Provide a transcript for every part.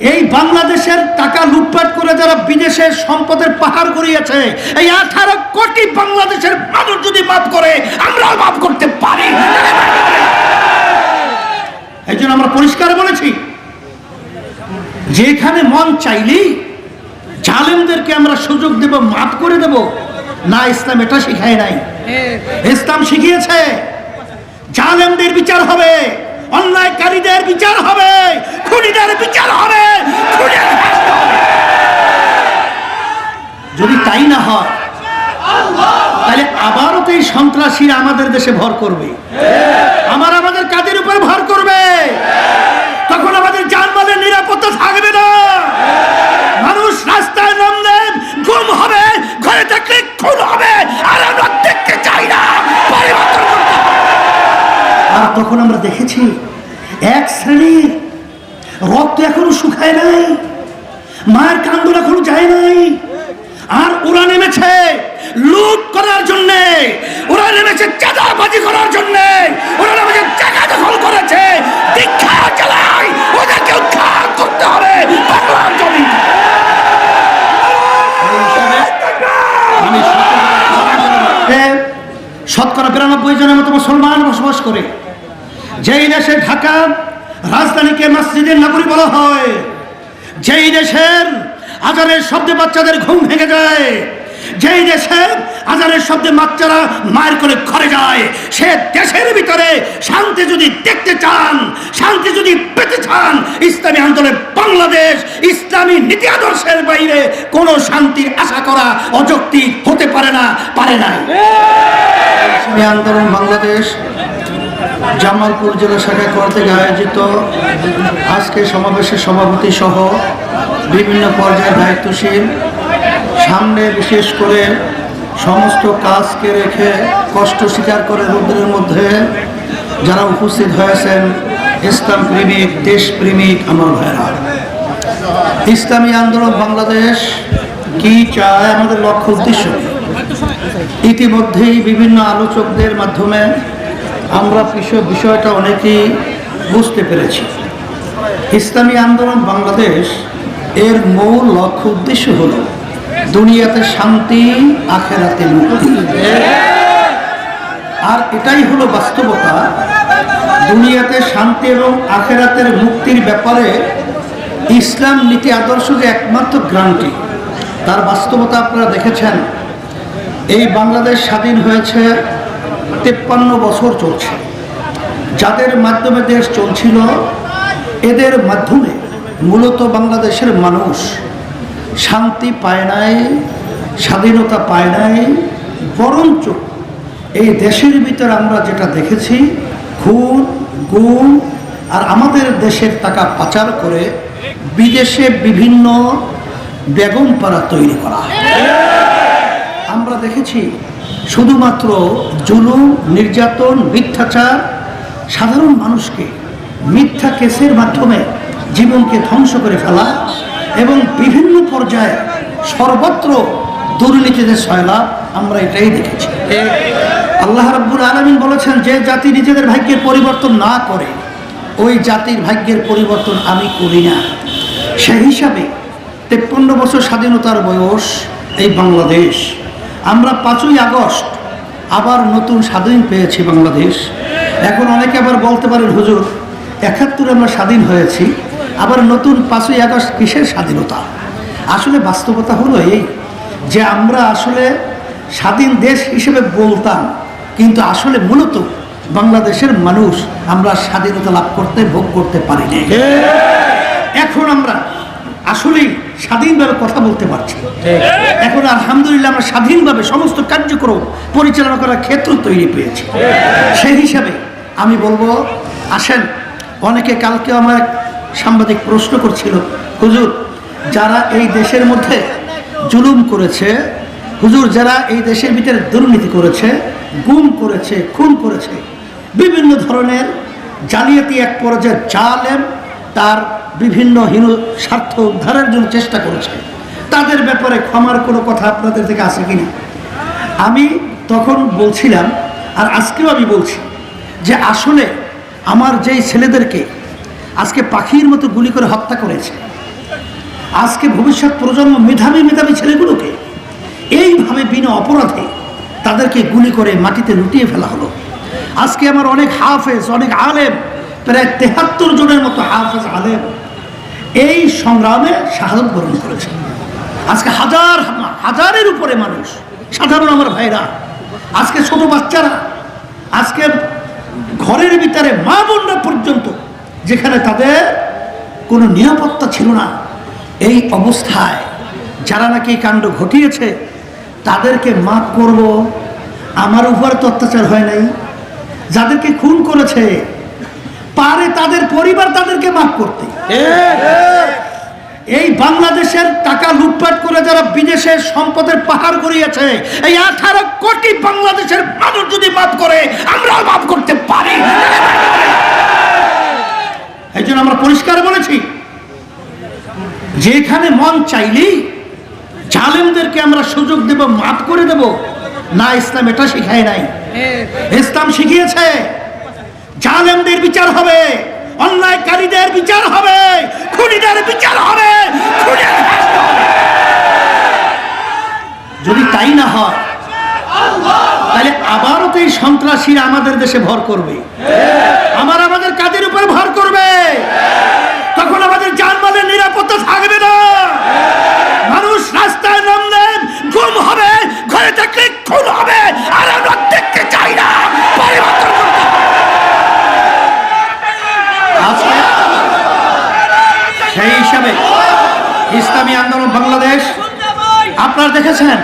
এই বাংলাদেশের টাকা লুটপাট করে যারা বিদেশে সম্পদের পাহাড় গড়িয়েছে এই আঠারো কোটি বাংলাদেশের মানুষ যদি মাফ করে আমরাও মাফ করতে পারি। এই জন্য আমরা পরিষ্কার বলেছি যেখানে মন চাইলেই জালেমদেরকে আমরা সুযোগ দেব মাফ করে দেব। না ইসলাম এটা শিখায় নাই। ইসলাম শিখিয়েছে জালেমদের বিচার হবে। অন্যায়কারীদের বিচার হবে, খুনিদের বিচার হবে। যদি তাই না হয়, তাহলে আবারও তো এই সন্ত্রাসীরা আমাদের দেশে ভর করবে আমার তখন আমরা দেখেছি এক শ্রেণির রক্ত এখনও শুকায় নাই মায়ের কান্দন এখনও যায় নাই আর ওরা নেমেছে লুট করার জন্য ওরা নেমেছে চাঁদাবাজি করার জন্য ওরা নেমেছে জায়গা দখল করেছে দীক্ষা চালাই ওদেরকে উৎখাত করতে হবে বাংলার জমি। শতকরা বিরানব্বই জনের মতো মুসলমান বসবাস করে। যেই দেশে ঢাকা, রাজধানীকে মসজিদের নগরী বলা হয়, যেই দেশের আজানের শব্দে বাচ্চাদের ঘুম ভেঙে যায়, যেই দেশে আজানের শব্দে বাচ্চারা মায়ের করে ঘরে যায়, সে দেশের ভিতরে শান্তি যদি দেখতে চান, শান্তি যদি পেতে চান, ইসলামী আন্দোলন বাংলাদেশ, ইসলামী নীতি আদর্শের বাইরে কোনো শান্তির আশা করা অযৌক্তিক হতে পারে না পারে না ইসলামী আন্দোলন বাংলাদেশ জামালপুর জেলা শাখা কর্তৃক আয়োজিত আজকে সমাবেশের সভাপতি সহ বিভিন্ন পর্যায়ের দায়িত্বশীল, সামনে বিশেষ করে সমস্ত কাজকে রেখে কষ্ট স্বীকার করে রুদ্রের মধ্যে যারা উপস্থিত হয়েছেন ইসলাম প্রেমিক দেশপ্রেমিক, আমার ভাইরা। ইসলামী আন্দোলন বাংলাদেশ কি চায় আমাদের লক্ষ্য উদ্দেশ্য? ইতিমধ্যেই বিভিন্ন আলোচকদের মাধ্যমে আমরা বিষয়- বিষয়টা অনেকেই বুঝতে পেরেছি। ইসলামী আন্দোলন বাংলাদেশ এর মূল লক্ষ্য উদ্দেশ্য হল দুনিয়াতে শান্তি, আখেরাতে মুক্তি। আর এটাই হলো বাস্তবতা। দুনিয়াতে শান্তি এবং আখেরাতের মুক্তির ব্যাপারে ইসলাম নীতি আদর্শ যে একমাত্র গ্রান্টি। তার বাস্তবতা আপনারা দেখেছেন। এই বাংলাদেশ স্বাধীন হয়েছে তেপ্পান্ন বছর চলছে। যাদের মাধ্যমে দেশ চলছিল, এদের মাধ্যমে মূলত বাংলাদেশের মানুষ শান্তি পায় নাই, স্বাধীনতা পায় নাই, বরঞ্চ এই দেশের ভিতরে আমরা যেটা দেখেছি, খুন গুণ আর আমাদের দেশের টাকা পাচার করে বিদেশে বিভিন্ন বেগম পাড়া তৈরি করা। আমরা দেখেছি শুধুমাত্র জুলুম, নির্যাতন, মিথ্যাচার, সাধারণ মানুষকে মিথ্যা কেসের মাধ্যমে জীবনকে ধ্বংস করে ফেলা এবং বিভিন্ন পর্যায়ে সর্বত্র দুর্নীতিতে সয়লাভ আমরা এটাই দেখেছি। আল্লাহ রাব্বুল আলমিন বলেছেন, যে জাতি নিজেদের ভাগ্যের পরিবর্তন না করে, ওই জাতির ভাগ্যের পরিবর্তন আমি করি না। সেই হিসাবে তেপ্পন্ন বছর স্বাধীনতার বয়স এই বাংলাদেশ। আমরা পাঁচই আগস্ট আবার নতুন স্বাধীন পেয়েছি বাংলাদেশ। এখন অনেকে আবার বলতে পারেন হুজুর একাত্তরে আমরা স্বাধীন হয়েছি আবার নতুন পাঁচই আগস্ট কিসের স্বাধীনতা? আসলে বাস্তবতা হলো এই যে আমরা আসলে স্বাধীন দেশ হিসেবে বলতাম কিন্তু আসলে মূলত বাংলাদেশের মানুষ আমরা স্বাধীনতা লাভ করতে ভোগ করতে পারিনি। এখন আমরা আসলেই স্বাধীনভাবে কথা বলতে পারছি। এখন আলহামদুলিল্লাহ আমরা স্বাধীনভাবে সমস্ত কার্যক্রম পরিচালনা করার ক্ষেত্র তৈরি পেয়েছি। সেই হিসাবে আমি বলব আসেন অনেকে কালকে আমার সাংবাদিক প্রশ্ন করছিল হুজুর যারা এই দেশের মধ্যে জুলুম করেছে হুজুর যারা এই দেশের ভিতরে দুর্নীতি করেছে গুম করেছে খুন করেছে বিভিন্ন ধরনের জালিয়াতি এক পর্যায়ে জালেম তার বিভিন্ন হীন স্বার্থ উদ্ধারের জন্য চেষ্টা করেছে। তাদের ব্যাপারে ক্ষমার কোনো কথা আপনাদের থেকে আছে কিনা? আমি তখন বলছিলাম, আর আজকেও আমি বলছি, যে আসলে আমার যেই ছেলেদেরকে আজকে পাখির মতো গুলি করে হত্যা করেছে, আজকে ভবিষ্যৎ প্রজন্ম মেধাবী মেধাবী ছেলেগুলোকে এইভাবে বিনা অপরাধে তাদেরকে গুলি করে মাটিতে লুটিয়ে ফেলা হলো। আজকে আমার অনেক হাফেজ, অনেক আলেম, প্রায় তেহাত্তর জনের মতো হাফেজ, আলেম এই সংগ্রামে শাহাদত গ্রহণ করেছে। আজকে হাজার, হাজারের উপরে মানুষ, সাধারণ আমার ভাইরা, আজকে ছোট বাচ্চারা, আজকে ঘরের ভিতরে মা বোনরা পর্যন্ত, যেখানে তাদের কোনো নিরাপত্তা ছিল না, এই অবস্থায় যারা নাকি কাণ্ড ঘটিয়েছে, তাদেরকে মাফ করব। আমার উপর তো অত্যাচার হয় নাই। যাদেরকে খুন করেছে পারে তাদের পরিবার তাদেরকে মাফ করতে। এই বাংলাদেশের টাকা লুটপাট করে যারা বিদেশের সম্পদের পাহাড় গড়িয়েছে এই আঠারো কোটি বাংলাদেশের মানুষ যদি মাফ করে আমরাও মাফ করতে পারি। এই জন্য আমরা পরিষ্কার বলেছি যেখানে মন চাইলেই জালেমদেরকে আমরা সুযোগ দেব মাফ করে দেব না ইসলাম এটা শিখায় নাই। ইসলাম শিখিয়েছে। জালেমদের বিচার হবে, অন্যায়কারীদের বিচার হবে, খুনিদের বিচার হবে। যদি তাই না হয়, তাহলে আবারও তো এই সন্ত্রাসীরা আমাদের দেশে ভর করবে ইসলামী আন্দোলন বাংলাদেশ। আপনারা দেখেছেন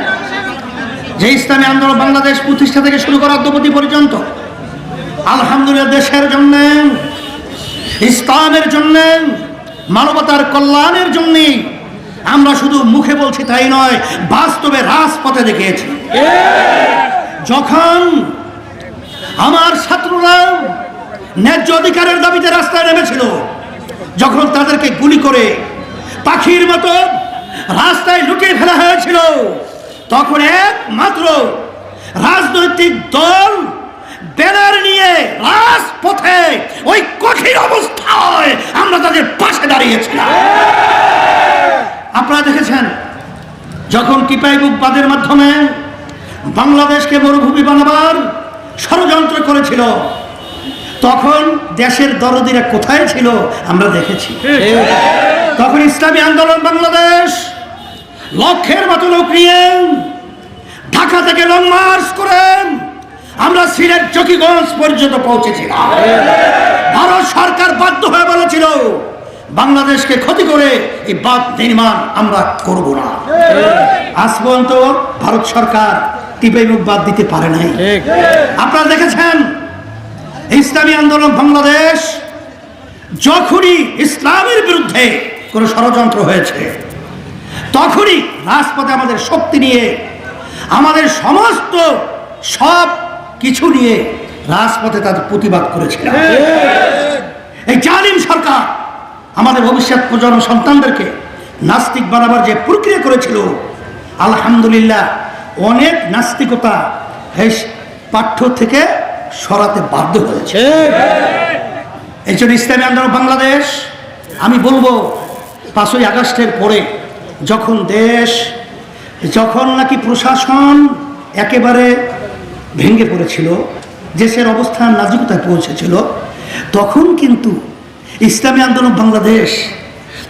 যে ইসলামী আন্দোলন বাংলাদেশ প্রতিষ্ঠা থেকে শুরু করা অদ্যপতি পর্যন্ত আলহামদুলিল্লাহ দেশের জন্য, ইসলামের জন্য, মানবতার কল্যাণের জন্য আমরা শুধু মুখে বলছি তাই নয়, বাস্তবে রাজপথে দেখিয়েছি। যখন আমার ছাত্ররা ন্যায্য অধিকারের দাবিতে রাস্তায় নেমেছিল, যখন তাদেরকে গুলি করে পাখির মতো রাস্তায় লুটিয়ে ফেলা হয়েছিল। তখন একমাত্র রাজনৈতিক দল ব্যানার নিয়ে রাজপথে ওই কঠিন অবস্থায় আমরা তাদের পাশে দাঁড়িয়েছিলাম। আপনারা দেখেছেন, যখন টিপাই বুক বাদের মাধ্যমে বাংলাদেশকে মরুভূমি বানাবার ষড়যন্ত্র করেছিল, তখন দেশের দরদিরা কোথায় ছিল আমরা দেখেছি। তখন ইসলামী আন্দোলন বাংলাদেশ লক্ষের মতো লোক নিয়ে ঢাকা থেকে লং মার্চ করেন আমরা সিলেট চকিগঞ্জ পর্যন্ত পৌঁছেছিলাম। ভারত সরকার বাধ্য হয়ে বলেছিল বাংলাদেশকে ক্ষতি করে এই বাদ নির্মাণ আমরা করব না। আজ পর্যন্ত ভারত সরকার টিপাই মুখ বাদ দিতে পারে নাই। আপনারা দেখেছেন ইসলামী আন্দোলন বাংলাদেশ যখনই ইসলামের বিরুদ্ধে কোনো ষড়যন্ত্র হয়েছে। তখনই রাজপথে আমাদের শক্তি নিয়ে, আমাদের সমস্ত সব কিছু নিয়ে রাজপথে তাদের প্রতিবাদ করেছিল এই জালিম সরকার আমাদের ভবিষ্যৎ প্রজন্ম সন্তানদেরকে নাস্তিক বানাবার যে প্রক্রিয়া করেছিল, আলহামদুলিল্লাহ অনেক নাস্তিকতা পাঠ্য থেকে সরাতে বাধ্য হয়েছে। এই জন্য ইসলামী আন্দোলন বাংলাদেশ, আমি বলব পাঁচই আগস্টের পরে যখন দেশ যখন নাকি প্রশাসন একেবারে ভেঙে পড়েছিল দেশের অবস্থান নাজুকতায় পৌঁছেছিল তখন কিন্তু ইসলামী আন্দোলন বাংলাদেশ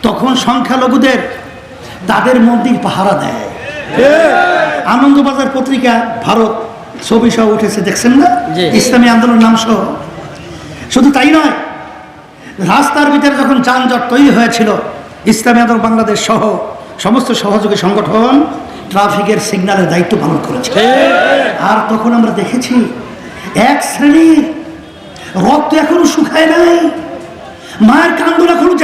তখন সংখ্যালঘুদের তাদের মন্দির পাহারা দেয়। আনন্দবাজার পত্রিকা ভারত ছবি সহ উঠেছে দেখছেন না? ইসলামী আন্দোলন নাম সহ। শুধু তাই নয় রাস্তার ভিতরে যখন যানজট তৈরি হয়েছিল ইসলামী আদর বাংলাদেশ সহ সমস্ত সহযোগী সংগঠন ট্রাফিকের সিগন্যালের দায়িত্ব পালন করেছে। আর তখন আমরা দেখেছি এক শ্রেণির রক্ত এখনও শুকায় নাই। মায়ের কান্দন এখনও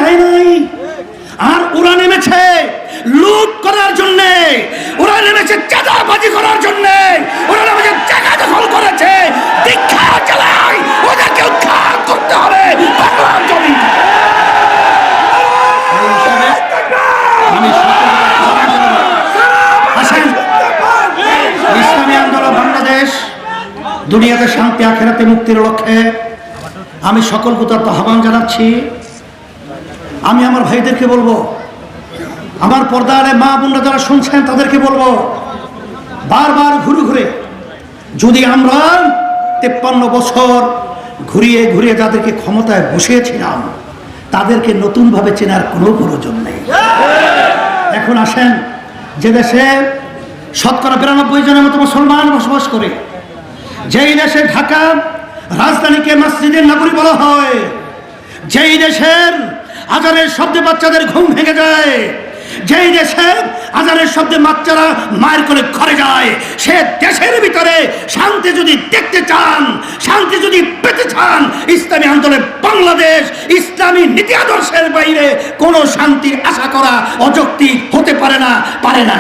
দুনিয়াতে শান্তি, আখেরাতে মুক্তির লক্ষ্যে আমি সকল কোথাও আহ্বান জানাচ্ছি। আমি আমার ভাইদেরকে বলব, আমার পর্দারে মা বোনরা যারা শুনছেন তাদেরকে বলব, বারবার ঘুরে ঘুরে, যদি আমরা তেপ্পান্ন বছর ঘুরিয়ে ঘুরিয়ে যাদেরকে ক্ষমতায় বসিয়েছিলাম, তাদেরকে নতুনভাবে চেনার কোনো প্রয়োজন নেই। এখন আসেন, যে দেশে শতকরা বিরানব্বই জনের মতো মুসলমান বসবাস করে যেই দেশে ঢাকা রাজধানীকে মসজিদের নগরী বলা হয়, যেই দেশের আজানের শব্দে বাচ্চাদের ঘুম ভেঙে যায়, যেই দেশে আজানের শব্দে বাচ্চারা মায়ের করে ঘরে যায়, সে দেশের ভিতরে শান্তি যদি দেখতে চান, শান্তি যদি পেতে চান, ইসলামী আন্দোলন বাংলাদেশ, ইসলামী নীতি আদর্শের বাইরে কোনো শান্তি আশা করা অযৌক্তিক হতে পারে না পারে না